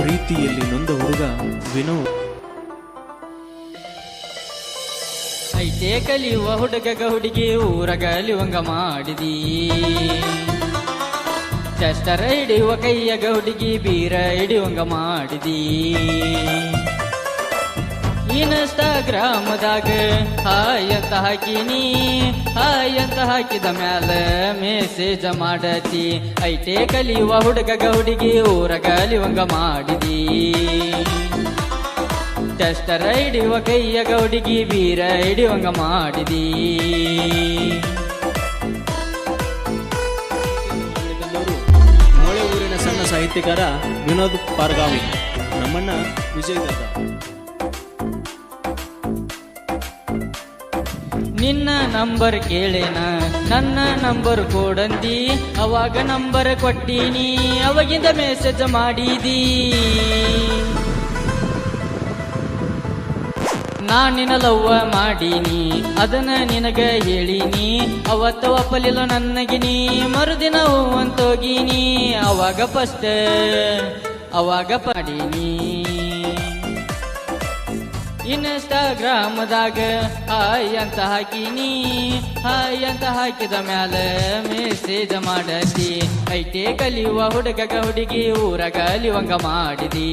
ಪ್ರೀತಿಯಲ್ಲಿ ನೊಂದ ಹುಡುಗ ವಿನೋದ್ ಐತೆ ಕಲಿಯುವ ಹುಡುಗಗ ಹುಡುಗಿ ಊರಗ ಲಿವಂಗ ಮಾಡಿದಿ. ಚಷ್ಟರ ಹಿಡಿಯುವ ಕೈಯಗ ಹುಡುಗಿ, ಬೀರ ಹಿಡಿಯುವಂಗ ಮಾಡಿದಿ. ಇನ್ಸ್ಟಾಗ್ರಾಮದಾಗ, ಹಾಯ್ ಅಂತ ಹಾಕಿನಿ ಹಾಯ್ ಅಂತ ಹಾಕಿದ ಮ್ಯಾಲ ಮೆಸೇಜ್ ಮಾಡತಿ. ಐಟೆ ಕಲಿಯುವ ಹುಡುಗಿ, ಊರಗ ಲಿವಂಗ ಮಾಡಿದಿ. ಟೆಸ್ಟರ ಹಿಡಿಯುವ ಕೈಯ ಗೌಡಿಗೆ ವೀರ ಹಿಡಿಯುವಂಗ ಮಾಡಿದಿ. ಮೊಳೆ ಊರಿನ ಸಣ್ಣ ಸಾಹಿತ್ಯಕಾರ ವಿನೋದ್ ಪಾರ್ಗಾವಿ, ನಮ್ಮಣ್ಣ ವಿಜಯ್ ನಿನ್ನ ನಂಬರ್ ಕೇಳೇನ? ನನ್ನ ನಂಬರ್ ಕೊಡಂದಿ? ಅವಾಗ ನಂಬರ್ ಕೊಟ್ಟೀನಿ, ಅವಾಗಿಂದ ಮೆಸೇಜ್ ಮಾಡಿದಿ. ನಾ ನಿನ್ನ ಲವ್ವ ಮಾಡೀನಿ, ಅದನ್ನ ನಿನಗ ಹೇಳಿನಿ. ಅವತ್ತ ಒಪ್ಪಲಿಲ್ಲ ನನಗಿನಿ ಮರುದಿನ ಹೂವಂತೋಗಿನಿ. ಅವಾಗ ಫಸ್ಟ್ ಅವಾಗ ಮಾಡೀನಿ. ಇನ್ಸ್ಟಾಗ್ರಾಮದಾಗ ಹಾಯ್ ಅಂತ ಹಾಕಿನಿ ಹಾಯ್ ಅಂತ ಹಾಕಿದ ಮ್ಯಾಲ ಮೆಸೇಜ್ ಮಾಡತಿ. ಐತೆ ಕಲಿಯುವ ಹುಡುಗ ಹುಡುಗಿ ಊರ ಕಲಿವಂಗ ಮಾಡಿದಿ.